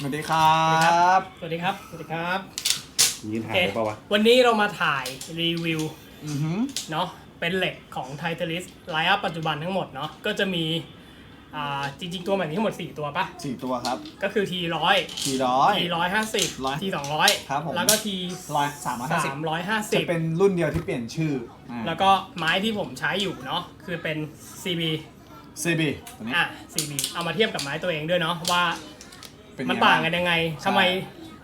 สวัสดีครับสวัสดีครับ สวัสดีครับยืนถ่ายได้ปะวะ วันนี้เรามาถ่ายรีวิวอือหือเนาะ เป็นเหล็กของไทเทลิสไลน์อัพปัจจุบันทั้งหมดเนาะ ก็จะมี อ่า จริง ๆ ตัวใหม่มีทั้งหมด 4 ตัวปะสี่ตัวครับก็คือ T ร้อยสี่ร้อย T ร้อยห้าสิบร้อย T สองร้อยครับผม แล้วก็ T ร้อยสามร้อยห้าสิบสามร้อยห้าจะสิบเป็นรุ่นเดียวที่เปลี่ยนชื่ออ่า แล้วก็ไม้ที่ผมใช้อยู่เนาะ คือเป็น CB CB ตัวนี้ อะ CB เอามาเทียบกับไม้ตัวเองด้วยเนาะว่า เป็นมันไงต่างบ้กันยังไงใช่ทำไม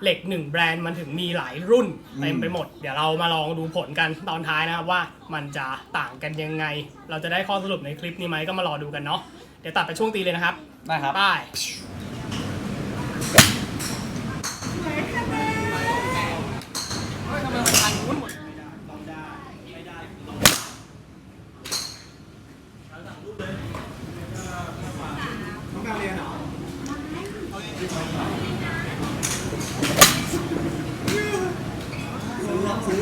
เหล็กหนึ่งแบรนด์มันถึงมีหลายรุ่นอืมเต็มไปหมด เดี๋ยวเรามาลองดูผลกันตอนท้ายนะครับว่ามันจะต่างกันยังไง เราจะได้ข้อสรุปในคลิปนี้ไหมก็มารอดูกันเนาะเดี๋ยวตัดไปช่วงตีเลยนะครับได้ครับป้าย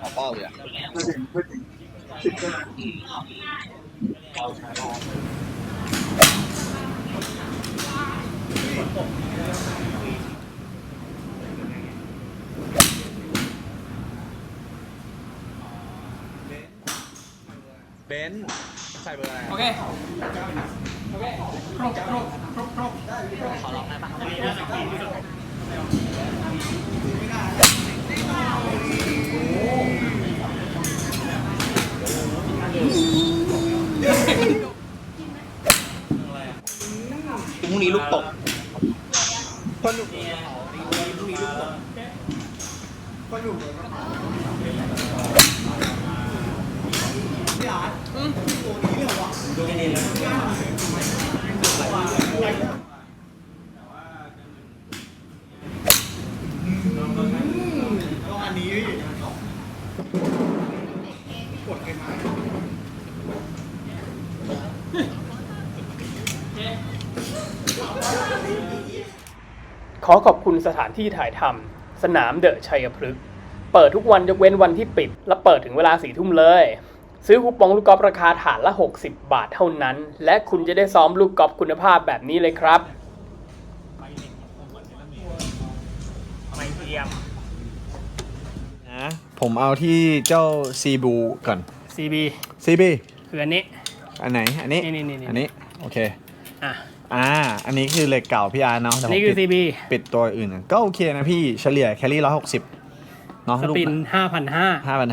เอาเป้าเลยอะเบนซ์ใส่เบอร์อะไร โอเค โอเคครบครบครบครบขอลองได้ปะอันนี้น่าจะดีที่สุด พรุ่งนี้ลูกตก ขอขอบคุณสถานที่ถ่ายทำสนามเดอะชัยพฤกษ์เปิดทุกวันยกเว้นวันที่ปิด และเปิดถึงเวลาสี่ทุ่มเลย ซื้อคูปองลูกกอล์ฟราคาฐานละ 60 บาทเท่านั้น และคุณจะได้ซ้อมลูกกอล์ฟคุณภาพแบบนี้เลยครับ ไม่เทียม นะ ผมเอาที่เจ้าซีบูก่อน CB CB คืออันนี้ อันไหน อันนี้ นี่นี่นี่ อันนี้ โอเค อะอ่า อันนี้คือเหล็กเก่าพี่อาร์ตเนาะแต่อันผมนี้คือ ปิด CB ปิดตัวอื่น ก็โอเคนะพี่ เฉลี่ยแคลรี่ร้อยหกสิบเนาะสลูกปิน5,500 ห้าพัน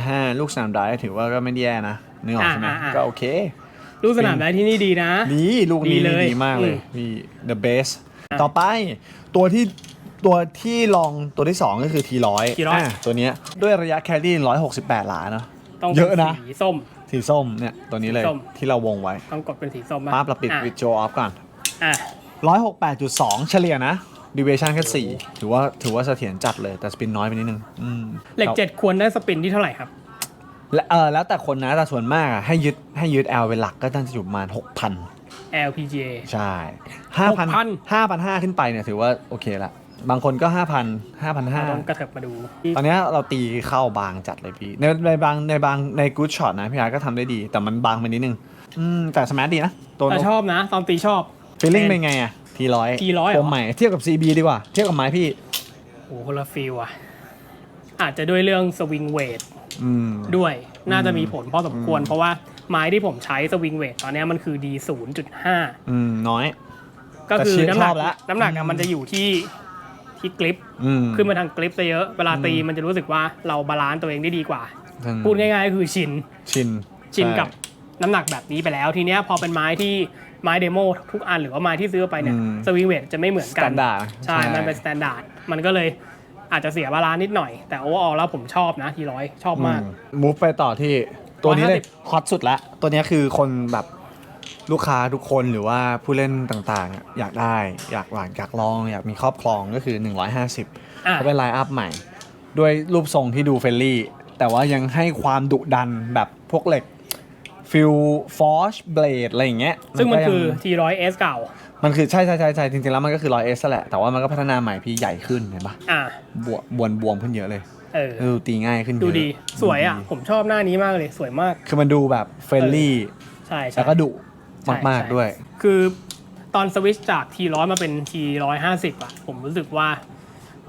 ห้าลูกสนามได้ถือว่าก็ไม่แย่นะนึกออกใช่ไหมอ่าอ่าอ่า ก็โอเค ลูกสนามได้ที่นี่ดีนะ ดีลูกนี้ดีเลยดีมากเลยอืม พี่ the best อะต่อไปตัวที่ ตัวที่ลองตัวที่ 2 ก็คือทีร้อย T100 ตัวเนี้ยด้วยระยะแคลรี่ร้อยหกสิบแปดหลาเนาะ ต้องเยอะนะป็สีส้ม สีส้มเนี่ยตัวนี้เลยส้ม ที่เราวงไว้ต้องกดเป็นสีส้มมาปั๊บเราปิดอะวิดโจออฟก่อน อะร้อยหกแปดจุดสองเฉลี่ยนะดีเวชันแค่สี่ถือว่าถือว่าเสถียรจัดเลยแต่สปินน้อยไปนิดนึงอืมเหล็กเจ็ดควรได้สปินที่เท่าไหร่ครับ และเออแล้วแต่คนนะแต่ส่วนมากอะให้ยึดให้ยึด L เป็นหลักก็น่าจะอยู่ประมาณหกพัน LPGA ใช่ห้าพัน6,000 ห้าพันห้าขึ้นไปเนี่ยถือว่าโอเคละ บางคนก็ห้าพันห้าพันห้าต้องกระเถิบมาดูตอนเนี้ยเราตีเข้าบางจัดเลยพี่ ในในบางในบางในกู๊ดช็อตนะพี่อาร์ตก็ทำได้ดี แต่มันบางไปนิดนึง อืม แต่สมาร์ทดีนะ ตัวแต่ชอบนะ ตอนตีชอบ ฟีลลิ่งเป็นไงอะทีร้อย T100 เหรอ ผมใหม่เทียบกับ CB ดีกว่า เทียบกับไม้พี่ โอ้โหคนละฟีลอะ อาจจะด้วยเรื่องสวิงเวทอืม ด้วย น่าจะมีผลพอสมควรอืมเพราะว่าไม้ที่ผมใช้สวิงเวทตอนเนี้ยมันคือ D 0.5 อืม น้อย ก็คือแต่เชียร์น้ำหนัชกอบละน้ำหนักอือะม มันจะอยู่ที่ ที่กริปอืม ขึ้นมาทางกริปซะเยอะเวลาตีอืม มันจะรู้สึกว่าเราบาลานซ์ตัวเองได้ดีกว่าอืมพูดง่ายๆก็คือชิน ชินชินใช่กับน้ำหนักแบบนี้ไปแล้วทีเนี้ยพอเป็นไม้ที่ไม้เดโมทุกอันหรือว่าไม้ที่ซื้อไปเนี่ยอืมสวิงเวทจะไม่เหมือนกัน standard ใช่ ใช่ มันเป็นสแตนดาร์ดมันก็เลยอาจจะเสียบาลานซ์นิดหน่อย แต่โอเวอร์ออแล้วผมชอบนะทีร้อยชอบมาก มูฟไปต่อที่ตัวนี้เลย150ฮอตสุดละ ตัวนี้คือคนแบบ ลูกค้าทุกคนหรือว่าผู้เล่นต่างๆอะอยากได้ อยากหวานอยากลอง อยากมีครอบครองก็คือ 150อะ เขาเป็นไลน์อัพใหม่ ด้วยรูปทรงที่ดูเฟรนลี่ แต่ว่ายังให้ความดุดันแบบพวกเหล็กฟิลฟอชเบลดอะไรอย่างเงี้ยซึ่งมันก็ยั คือทีร้อยเอสเก่า มันคือใช่ใช่ใช่ใช่จริงๆแล้วมันก็คือร้อยเอสแหละ แต่ว่ามันก็พัฒนาใหม่พี่ใหญ่ขึ้นเห็นปะอะ บวบวนบวมขึ้นเยอะเลยเออ เออตีง่ายขึ้นเยดูอะดี สวยอะดูดีผมชอบหน้านี้มากเลย สวยมาก คือมันดูแบบเฟรนลี่ ใช่ใช่แล้วก็ดุ ใช่มาก ใช่ ๆ ด้วย คือตอนสวิตช์จากทีร้อยมาเป็นทีร้อยห้าสิบอะผมรู้สึกว่า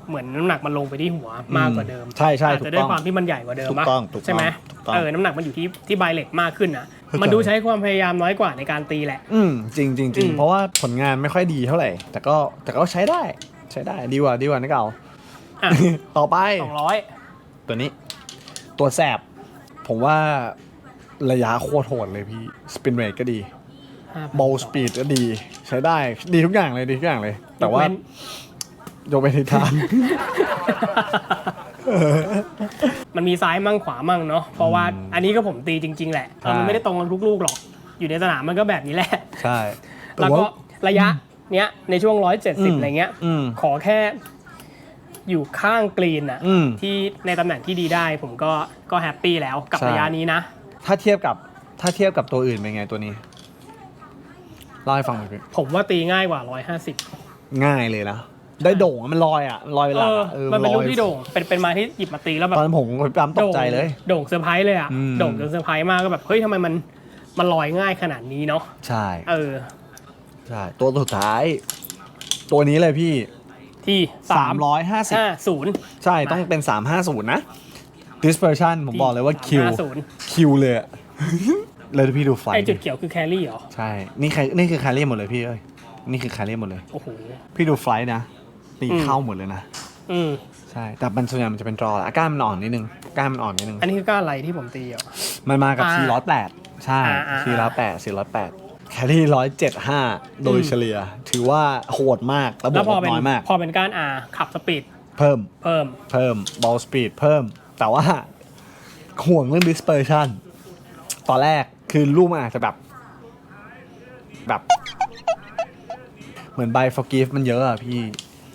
เหมือนน้ำหนักมันลงไปที่หัวมากกว่าเดิมใช่ใช่อาจถูจะกด้วยต้องความที่มันใหญ่กว่าเดิมถูกปะต้องถูกต้องใช่ไหมถูกต้องเออน้ำหนักมันอยู่ที่ที่ใบเหล็กมากขึ้นอะเข้าใจ มันดูใช้ความพยายามน้อยกว่าในการตีแหละ อืมจริงจริงจริงอืม เพราะว่าผลงานไม่ค่อยดีเท่าไหร่ แต่ก็แต่ก็ใช้ได้ใช้ได้ดีกว่าดีกว่านักเก่า อะ ต่อไปสองร้อยตัวนี้ ตัวแสบ ผมว่าระยะโคตรโหดเลยพี่ สปินเรทก็ดี บอลสปีดก็ดีใช้ได้ดีทุกอย่างเลยดีทุกอย่างเลย แต่ว่าโยกไปทิศทาง มันมีซ้ายมั่งขวามั่งเนาะเพราะว่าอืมอันนี้ก็ผมตีจริง ๆ แหละเออมันใช่ไม่ได้ตรงกันทุกลูกหรอก อยู่ในสนามมันก็แบบนี้แหละ ใช่ต่แล้วก็า ระยะเนี้ยในช่วงร้อยเจ็ดอืสิบมอะไรเงี้ย อืมขอแค่อยู่ข้างกรีนอะอืมที่ในตำแหน่งที่ดีได้ ผมก็ก็แฮปปี้แล้วกับใช่ ระยะนี้นะ ถ้าเทียบกับถ้าเทียบกับตัวอื่นเป็นไงตัวนี้ เล่าให้ฟังหน่อยพี่ผมว่าตีง่ายกว่า 150 ง่ายเลยนะได้โด่งอะมันลอยอะลอยเอหลักออะเออมันเป็นลูกอยที่โด่ง เป็นเป็นไม้ที่หยิบมาตีแล้วแบบตอนนั้นผมกับพี่ปั๊มตกใจเลย โด่งเซอร์ไพรส์เลยอะ อืม โด่งจนเซอร์ไพรส์มากก็แบบ เฮ้ยทำไมมันมันลอยง่ายขนาดนี้เนาะ ใช่เออ ใช่ตัวสุดท้าย ตัวนี้เลยพี่ ที่สาม350ห้าศูนย์ ใช่ ต้องเป็น 350 นะ dispersion ผมบอกเลยว่าคิวศูนย์คิวเลยอะ เลยพี่ดูไฟไอจุดเขียวคือแครี่เหรอ ใช่ นี่ใครนี่คือคาเรียหมดเลยพี่เอ้ย นี่คือคาเรียหมดเลย โอ้โห พี่ดูไฟล์นะตีอืมเข้าหมดเลยนะ อืมใช่ แต่มันส่วนใหญ่มันจะเป็นดรอแหละก้านมันอ่อนนิดนึงก้านมันอ่อนนิดนึง อันนี้คือก้านอะไรที่ผมตีเหรอมันมากับอ่า408 ใช่อ่าอ่า408 408 แคลรี่175โดยอืมเฉลี่ย ถือว่าโหดมากแล้วบแล้ววกพอลบเป็นน้อยมาก พอเป็นก้านอาขับสปีดเพิ่ม เพิ่ม เพิ่มบอลสปีดเพิ่ม แต่ว่าห่วงเรื่อง dispersion ตอนแรก คือลูกมันอาจจะแบบ แบบ เหมือนใบ forgive มันเยอะอะพี่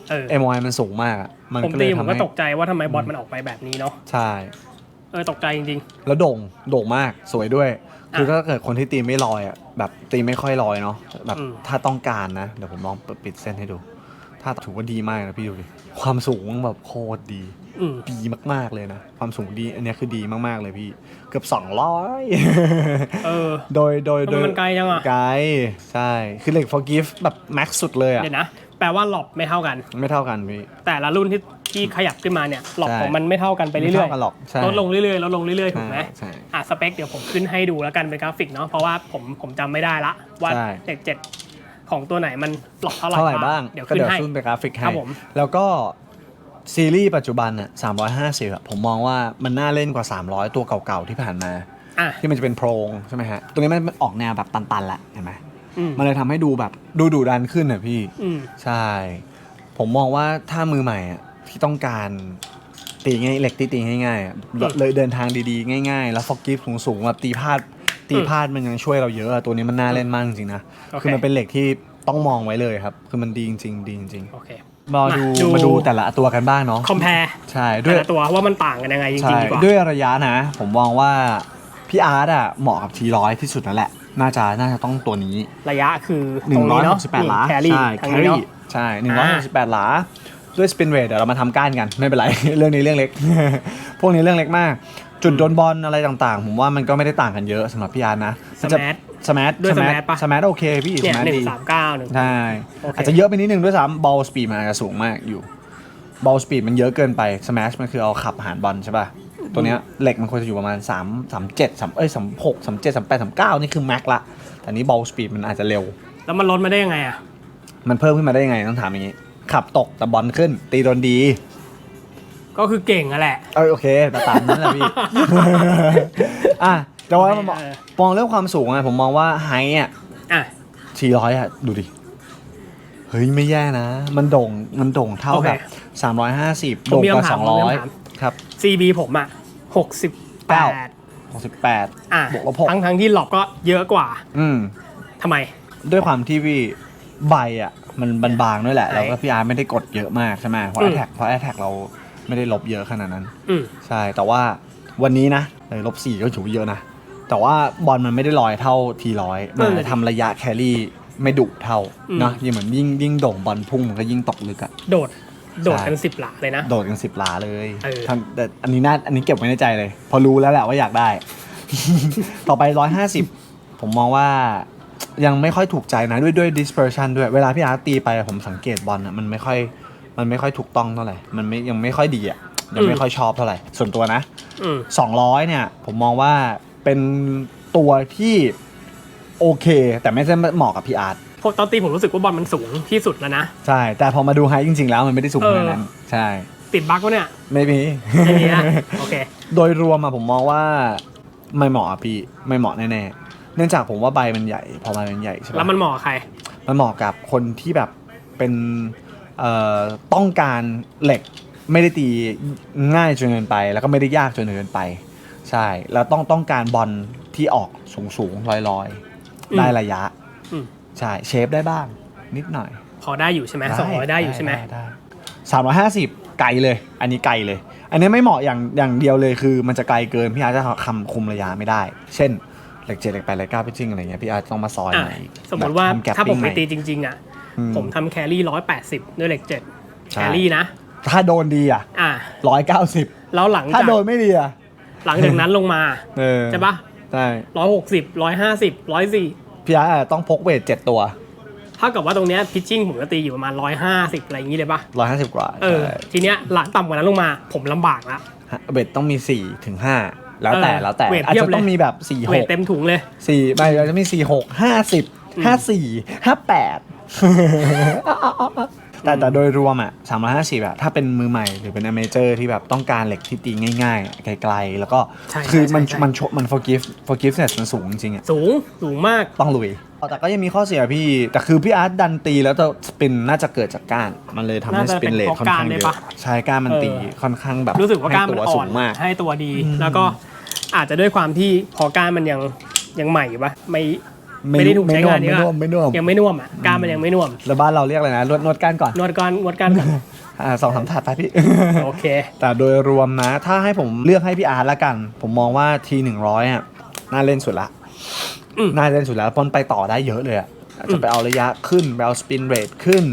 เออ MOI มันสูงมากอะมันผมก็เลตียผมทำก็ให้ตกใจว่าทำไมบอลมันออกไปแบบนี้เนาะใช่ เออตกใจจริง แล้วโด่งโด่งมากสวยด้วย คืออะถ้าเกิดคนที่ตีไม่ลอยอะแบบตีไม่ค่อยลอยเนาะแบบอืม ถ้าต้องการนะ เดี๋ยวผมลองเปิดปิดเส้นให้ดู ถ้าถือว่าดีมากนะพี่ดูดิความสูงแบบโคตรดีๆ อืม ดีมาก ๆ เลยนะ ความสูงดี อันเนี้ยคือดีมาก ๆ เลยพี่ เกือบ 200 เออ โดยโดยโดยทำไมมันไกลจังอะ ไกล ใช่ คือเหล็ก forgive แบบแม็กสุดเลยอะเดี๋ยวนะ แปลว่าหลบไม่เท่ากัน ไม่เท่ากันพี่ แต่ละรุ่นที่ที่ขยับขึ้นมาเนี่ยหลบใช่ของมันไม่เท่ากันไปเรื่ไม่อยเท่ากันหรอกใช่ๆลดลงเรื่อยๆลดลงเรื่อยๆถูกไหมใช่อะสเปคเดี๋ยวผมขึ้นให้ดูแล้วกันเป็นกราฟิกเนาะเพราะว่าผมผมจำไม่ได้ละว่าใช่เจ็ดเจ็ดของตัวไหนมันหลบเท่าไหร่เท่าไหร่บ้าง เดี๋ยวก็ขึ้นเดี๋ยวให้ ขึ้นเป็นกราฟิกให้ ครับผมแล้วก็ ซีรีส์ปัจจุบันอะ350อะผมมองว่ามันน่าเล่นกว่า 300 ตัวเก่าๆที่ผ่านมา อะ ที่มันจะเป็นโพรงใช่ไหมฮะตัวนี้มันออกแนวแบบตันๆละเห็นไหมอืมมันเลยทำให้ดูแบบดูดุดันขึ้นอะพี่ อืม ใช่ ผมมองว่าถ้ามือใหม่อะที่ต้องการตีง่ายเหล็กตีตีง่ายๆอะอืมเลยเดินทางดีๆ ง่ายๆ แล้วฟอกกิฟสูงสูงๆแบบตีพลาดตีพลาดมันยังช่วยเราเยอะอะตัวนี้มันน่าเล่นมากจริงๆนะโอเค คือมันเป็นเหล็กที่ต้องมองไว้เลยครับ คือมันดีจริงๆดีจริงโอเคๆ มาดูมาดู มาดูแต่ละตัวกันบ้างเนาะ คอมเพลใช่ด้แต่วยละตัวว่ามันต่างกันยังไงจใช่ริงๆดีกว่า ด้วยระยะนะ ผมมองว่าพี่อาร์ตอะเหมาะกับทีร้อยที่สุดนั่นแหละ น่าจะน่าจะต้องตัวนี้ ระยะคือหตนึ่รงงร้อนี้ยหเนาะกสิบแปดหลาแครี่ใช่ทางแคนี้รี่เนาะ ใช่หนึ่งร้อยหกสิบแปดหลาด้วยสปินเรทเดี๋ยวเรามาทำก้านกัน ไม่เป็นไร เรื่องนี้เรื่องเล็ก พวกนี้เรื่องเล็กมาก จุดโดนบอลอะไรต่างๆ ผมว่ามันก็ไม่ได้ต่างกันเยอะสำหรับพี่อาร์ตนะมันจะ Smash สมาร์ทด้วย Smash ปะ สมาร์ทโอเคพี่เนี่ยสมาร์หนึ่ดีงสามเก้าหนึ่ง ใช่โอเค อาจจะเยอะไปนิดนึงด้วยซ้ำบอลสปีดมันอาจจะสูงมากอยู่บอลสปีดมันเยอะเกินไปสมาร์มันคือเอาขับหารบอลใช่ป่ะตัวเนี้ยเหล็กมันควรจะอยู่ประมาณ3 3 7 3เอ้ย3 6 3 7 3 8 3 9นี่คือแม็กละแต่นี้บอลสปีดมันอาจจะเร็ว แล้วมันลดมาได้ยังไงอะ มันเพิ่มขึ้นมาได้ยังไงต้องถามอย่างนี้ ขับตกแต่บอลขึ้น ตีโดนดี ก็คือเก่งอะแหละ เออโอเคแต่ตามนั้นแหละพี่ อะ แต่ว่ามันบอกเออมองเรื่องความสูงอะผมมองว่าไฮอะอะทีร้อยอะดูดิ เฮ้ยไม่แย่นะ มันโด่งมันโด่งเท่าโอเคกับสามร้อยห้าสิบผมโด่งมีกว่าคำถาสมองร้อยผมมีคำถาม ครับ CB ผมอะหกสิบแปเก้า ดหกสิบแปดอะบวกลบหกทั้งทั้งที่หลบก็เยอะกว่าอืม ทำไม ด้วยความที่พี่ใบอะ มันมันบางด้วยแหละ ใช่แล้วก็พี่อาร์ตไม่ได้กดเยอะมากใช่ไหมเพราะอืแอม ทแทกเพราะแอทแทกเราไม่ได้ลบเยอะขนาดนั้น อืม ใช่แต่ว่าวันนี้นะเลยลบสี่ก็ถือว่าเยอะนะ แต่ว่าบอลมันไม่ได้ลอยเท่าทีร้อยมันเลยทำระยะแครี่ไม่ดุเท่าอืมเนอะยิ่งเหมือนยิ่งยิ่งโด่งบอลพุ่งมันก็ยิ่งตกลึกอะโดดโดดใช่กันสิบหลาเลยนะ โดดกันสิบหลาเลยเออทำแต่อันนี้น่าอันนี้เก็บไว้ในใจเลย พอรู้แล้วแหละว่าอยากได้ ต่อไปร้อยห้าสิบผมมองว่ายังไม่ค่อยถูกใจนะด้วยด้วย dispersion ด้วยเวลาพี่อาร์ตตีไปผมสังเกตบอลอะมันไม่ค่อยมันไม่ค่อยถูกต้องเท่าไหร่มันไม่ยังไม่ค่อยดีอะยังไม่ค่อยชอบเท่าไหร่ส่วนตัวนะอืม200เนี่ย ผมมองว่า เป็นตัวที่โอเค แต่ไม่ใช่เหมาะกับพี่อาร์ตพอตอนตีผมรู้สึกว่าบอลมันสูงที่สุดแล้วนะ ใช่ แต่พอมาดูไฮจริง ๆ แล้วมันไม่ได้สูงเออขนาดนั้น ใช่ ติดบั๊กวะเนี่ย ไม่มีไม่มีนะโอเค โดยรวมอะผมมองว่าไม่เหมาะอะพี่ ไม่เหมาะแน่ๆ เนื่องจากผมว่าใบมันใหญ่ พอใบมันใหญ่ใช่ปะแล้วมันเหมาะกับใคร มันเหมาะกับคนที่แบบเป็นเอ่อต้องการเหล็กไม่ได้ตีง่ายจนเกินไป แล้วก็ไม่ได้ยากจนเกินไป ใช่แล้วต้องต้องการบอลที่ออกสูงสูงลอยลอยๆอืมได้ระยะอืม ใช่เชฟได้บ้าง นิดหน่อยพอได้อยู่ใช่ไหมสองร้อยได้อยู่ใช่ไหมสามร้อยห้าสิบไกลเลย อันนี้ไกลเลย อันนี้ไม่เหมาะอย่างอย่างเดียวเลยคือ มันจะไกลเกินพี่อาร์ตจะคำคุมระยะไม่ได้ เช่นเหล็กเจ็ดเหล็กแปดเหล็กเก้าพิชชิ่งอะไรเงี้ยพี่อาร์ตต้องมาซอยอะใหม่สมมติว่าแบบทำ ถ้าผมไป gapping ตีใหจริง ๆ อะ อืม ผมทำแครี่ร้อยแปดสิบด้วยเหล็กเจ็ดใช่ แครี่นะ ถ้าโดนดีอะอะร้อยเก้าสิบแล้วหลังถ้าจากโดนไม่ดีอะ หลังจากนั้นลงมาเออใช่ปะใช่ร้อยหกสิบร้อยห้าสิบร้อยสี่พี่อาร์ตอะต้องพกเวทเจ็ดตัวถ้ากับว่าตรงเนี้ยพิชชิ่งผมจะตีอยู่ประมาณร้อยห้าสิบอะไรอย่างนี้เลยปะร้อยห้าสิบกว่าเออ ใช่ทีเนี้ยหลังต่ำกว่านั้นลงมา ผมลำบากละเวทต้องมีสี่ถึงห้าแล้วแต่เออแล้วแต่เวทอาจเพียบจะเลย ต้องมีแบบสี่หเวทกเต็มถุงเลย สี่ไม่เราจะมีสี่หกห้าสิบอืมห้าสี่ห้าแปด แต่แต่โดยรวมอะสามร้อยห้าสิบอะถ้าเป็นมือใหม่หรือเป็นอเมเจอร์ที่แบบต้องการเหล็กที่ตีง่าย ๆ ไกลๆ แล้วก็ใช่คือมันใช่ใช่ มันโชมัน forgive forgiveness มันสูงจริงๆอะสูงสูงมาก ต้องลุย แต่ก็ยังมีข้อเสียพี่ แต่คือพี่อาร์ตดันตีแล้วจะสปินน่าจะเกิดจากก้าน มันเลยทำให้น่าสจะปินเลทเป็นเพราะค่อนข้างก้านเยด้วยอะปะใช่ก้านมันตีเออค่อนข้างแบบรู้สึกว่าก้านให้มันตัวอ่สูอนงมาก ให้ตัวดี แล้วก็อาจจะด้วยความที่พอก้านมันยังยังใหม่อยู่ปะไม่ ไม่ได้ถูกใช้งานไม่นี่น่วมไม่น่วมยังไม่น่วมอะก้านมันยังไม่น่วมแล้วบ้านเราเรียกอะไรนะนวดนวดก้านก่อนนวดก้อนนวดก้านก่อนอ่าสองสามถาดไปพี่ โอเค แต่โดยรวมนะ ถ้าให้ผมเลือกให้พี่อาร์ตละกัน ผมมองว่าทีหนึ่งร้อยอะน่าเล่นสุดละอืม น่าเล่นสุดแล้วปนไปต่อได้เยอะเลยอะอาจจะไปเอาระยะขึ้นไปเอาสปินเรทขึ้น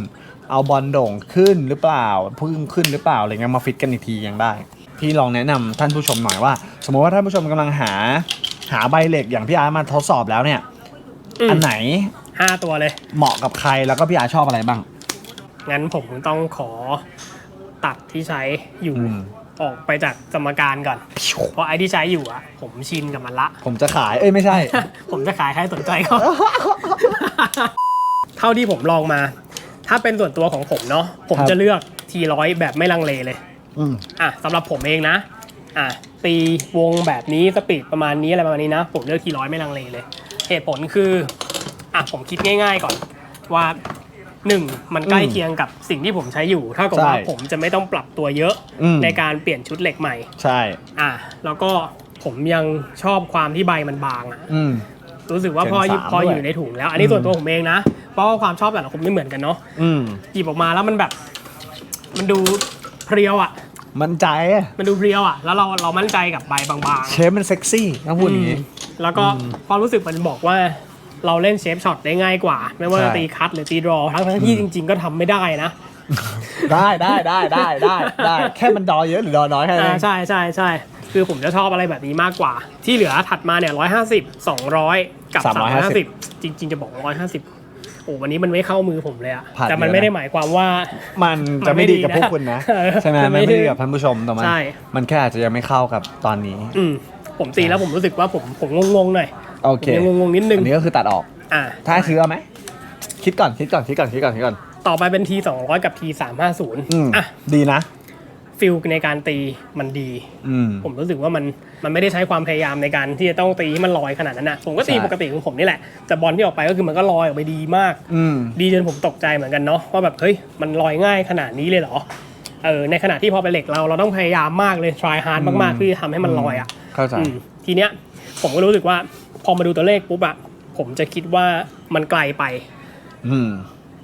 เอาบอลโด่งขึ้นหรือเปล่าพึ่งขึ้นหรือเปล่าอะไรเงี้ยมาฟิตกันอีกทียังได้ พี่ลองแนะนำท่านผู้ชมหน่อยว่า สมมติว่าท่านผู้ชมกำลังหา หาใบเหล็กอย่างพี่อาร์ตมาทดสอบแล้วเนี่ย อืม อันไหนห้าตัวเลย เหมาะกับใครแล้วก็พี่อาร์ตชอบอะไรบ้าง งั้นผมต้องขอตัดที่ใช้อยู่อืม ออกไปจากสมการก่อน เพราะไอ้ที่ใช้อยู่อะผมชินกับมันละ ผมจะขายเอ้ยไม่ใช่ ผมจะขายใครสนใจก็ เท่าที่ผมลองมา ถ้าเป็นส่วนตัวของผมเนาะผมครับ จะเลือกทีร้อยแบบไม่ลังเลเลย อืมอะสำหรับผมเองนะ อะตีวงแบบนี้สปีดประมาณนี้อะไรประมาณนี้นะ ผมเลือกทีร้อยไม่ลังเลเลย เหตุผลคืออะผมคิดง่าย ๆ ก่อนว่าหนึ่งมันใกล้อืมเคียงกับสิ่งที่ผมใช้อยู่เท่ากับว่าใช่ผมจะไม่ต้องปรับตัวเยอะอืม ในการเปลี่ยนชุดเหล็กใหม่ ใช่ อะแล้วก็ผมยังชอบความที่ใบมันบางอะอืม รู้สึกว่าพอหยิบเจนสามพอด้วยอยู่ในถุงแล้ว อันนี้ส่วนตัวผมเองนะ เพราะว่าความชอบแต่ละคนไม่เหมือนกันเนาะอืม หยิบออกมาแล้วมันแบบ มันดูเพรียวอะ มันใจอะมันดูเพรียวอะแล้วเราเรามั่นใจกับใบบาง เชฟมันเซ็กซี่ต้องๆพูดอย่างนี้ อืม แล้วก็ความรู้สึกมันบอกว่าเราเล่นเชฟช็อตได้ง่ายกว่า ไม่ว่าใช่จะตีคัตหรือตีดรอทั้งๆที่จริง ๆ ก็ทำไม่ได้นะ ได้ได้ได้ได้ได้ได้ แค่มันดอเยอะหรือดอน้อยแค่นั้นอ่าเองใช่ใช่ใช่คือผมจะชอบอะไรแบบนี้มากกว่า ที่เหลือถัดมาเนี่ยร้อยห้าสิบสองร้อยกับสามร้อยห้าสิบจริง ๆ จะบอกร้อยห้าสิบโอ้วันนี้มันไม่เข้ามือผมเลยอะแต่มันไม่ได้หมายความว่า มันจะไม่ดีกับพวกคุณนะเออใช่ไหมมันไม่มันไม่ดีดีกับท่านผู้ชมแต่มันใช่ มันแค่อาจจะยังไม่เข้ากับตอนนี้ อืม ผมตีแล้วผมรู้สึกว่าผมผมงงๆหน่อยโอเคผมยังงงๆนิดนึงอันนี้ก็คือตัดออก อ่าถ้าให้ซื้อเอาไหม คิดก่อนคิดก่อนคิดก่อนคิดก่อนคิดก่อน ต่อไปเป็น T 200กับ T 350อืมอะดีนะ ฟิลในการตีมันดี อืม ผมรู้สึกว่ามันมันไม่ได้ใช้ความพยายามในการที่จะต้องตีให้มันลอยขนาดนั้นนะผมก็ตีใช่ ปกติของผมนี่แหละแต่บอลที่ออกไปก็คือมันก็ลอยออกไปดีมาก อืม ดีจนผมตกใจเหมือนกันเนาะว่าแบบเฮ้ยมันลอยง่ายขนาดนี้เลยเหรอเออในขณะที่พอเป็นเหล็กเราเราต้องพยายามมากเลย try hard มากๆเพื่อทำให้มันลอยอะ เข้าใจ อืมทีเนี้ยผมก็รู้สึกว่า พอมาดูตัวเลขปุ๊บอะผมจะคิดว่ามันไกลไป อืม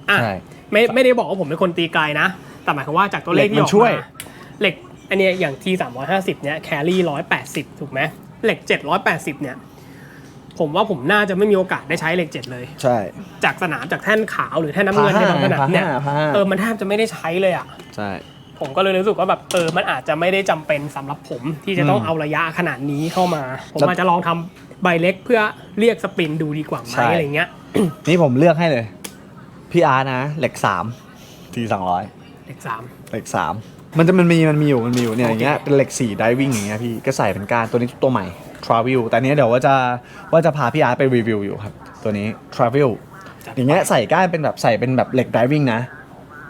อะใช่ไม่ไม่ได้บอกว่าผมเป็นคนตีไกลนะ แต่หมายความว่าจากตัวเลขที่ออกเหล็กมันช่วย มาเหล็กอันเนี้ยอย่างทีสามร้อยห้าสิบเนี้ยแครี่ร้อยแปดสิบถูกไหมเหล็กเจ็ดร้อยแปดสิบเนี่ยผมว่าผมน่าจะไม่มีโอกาสได้ใช้เหล็กเจ็ดเลย ใช่ จากสนามจากแท่นขาวหรือแท่นน้ำเงินพาในห้าบางสนามเนี่ยพาห้าพาห้า เออมันแทบจะไม่ได้ใช้เลยอะ ใช่อ ผมก็เลยรู้สึกว่าแบบเออมันอาจจะไม่ได้จำเป็นสำหรับผมที่จะต้องอืมเอาระยะขนาดนี้เข้ามา ผมจะอาจจะลองทำใบเล็กเพื่อเรียกสปินดูดีกว่าไหมใช่ อะไรเงี้ยนี่ผมเลือกให้เลย พี่อาร์ตนะ เหล็กสามทีสองร้อยเลขสาม เหล็กสามมันจะมันมีมันมีอยู่มันมีอยู่เนี่ยโออเคย่างเงี้ยเป็นเหล็กสี่ไดวิ่งอย่างเงี้ยพี่ก็ใส่เป็นการตัวนี้ตัวใหม่ Travel แต่เนี้ยเดี๋ยวว่าจะว่าจะพาพี่อาร์ตไปรีวิวอยู่ครับ ตัวนี้ Travel อย่างเงี้ยใส่ก้านเป็นแบบใส่เป็นแบบเหล็กไดวิ่งนะ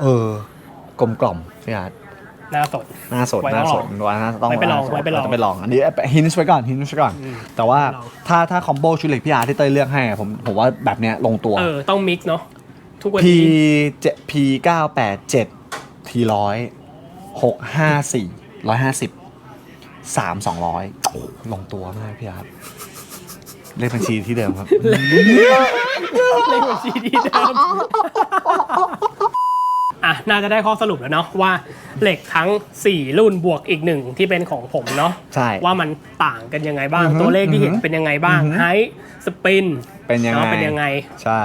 เออ กลมกล่อมพี่อาร์ตน่าสนน่าสนไว้ต้น่าองสลอนงว่าน่าต้องไว้ไปลองน่าสนไว้ไปลองเราจะไปลองอันนี้ฮินส์ไว้ก่อนฮินส์ไว้ก่อนอืมแต่ว่าไว้ลองถ้าถ้าคอมโบชุดเหล็กพี่อาร์ตที่เต้ยเลือกให้อะผมผมว่าแบบเนี้ยลงตัว เออ ต้องมิกซ์เนาะทุกวัน P นี้เจ็ด P เก้าแปดเจ็ด T ร้อยหกห้าสี่ร้อยห้าสิบสามสองร้อยลงตัวมากพี่อาร์ตเลขบัญชีที่เดิมครับ เลขบัญชีดีเดิม อะน่าจะได้ข้อสรุปแล้วเนาะว่าเหล็กทั้ง 4 รุ่นบวกอีกหนึ่งที่เป็นของผมเนาะใช่ ว่ามันต่างกันยังไงบ้าง อือฮึตัวเลขที่เห็นอือฮึเป็นยังไงบ้างอือฮึ ไฮสปินเป็นยังไง เป็นยังไงใช่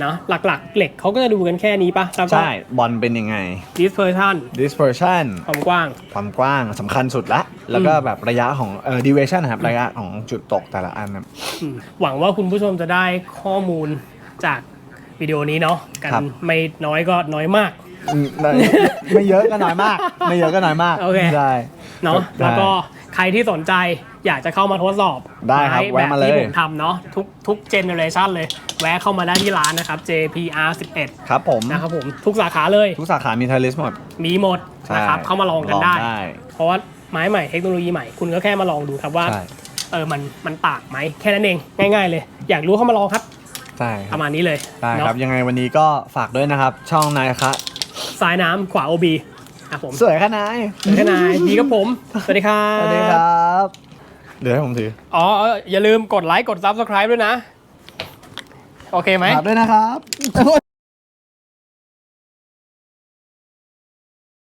เนาะหลักๆ เหล็กเขาก็จะดูกันแค่นี้ปะแล้วก็ ใช่ บอลเป็นยังไง dispersion dispersion ความกว้าง ความกว้างสำคัญสุดละ แล้วก็แบบระยะของเอ่อ deviation นะครับ ระยะของจุดตกแต่ละอันนะ อืมหวังว่าคุณผู้ชมจะได้ข้อมูลจากวิดีโอนี้เนาะกันครับ ไม่น้อยก็น้อยมาก อืมไม่ไม่เยอะก็น้อยมาก ไม่เยอะก็น้อยมากโอเคใช่เนาะได้แล้วก็ใครที่สนใจอยากจะเข้ามาทดสอบได้ครับม้แวะมาเลย แบบที่ผมทำเนาะทุกทุกเจเนอเรชันเลย แวะเข้ามาได้ที่ร้านนะครับ JPR 11ครับผม นะครับผมทุกสาขาเลยทุกสาขามีไทลิสหมด มีหมดนะครับใช่เข้ามาลองกันได้ได้ เพราะว่าไม้ใหม่เทคโนโลยีใหม่คุณก็แค่มาลองดูครับว่าใช่ เออมันมันต่างไหมแค่นั้นเองง่าย ๆ เลย อยากรู้เข้ามาลองครับใช่คปรับระมาณนี้เลยได้ครับเนาะยังไงวันนี้ก็ฝากด้วยนะครับ ช่องนายคะ ซ้ายน้ำขวา OB อะผมสวยขนาดแค่นายดีกับผม สวัสดีครับสวัสดีครับ เดี๋ยวให้ผมถืออ๋อเอออย่าลืมกดไลค์กด Subscribe ด้วยนะ โอเคไหม ฝากด้วยนะครับ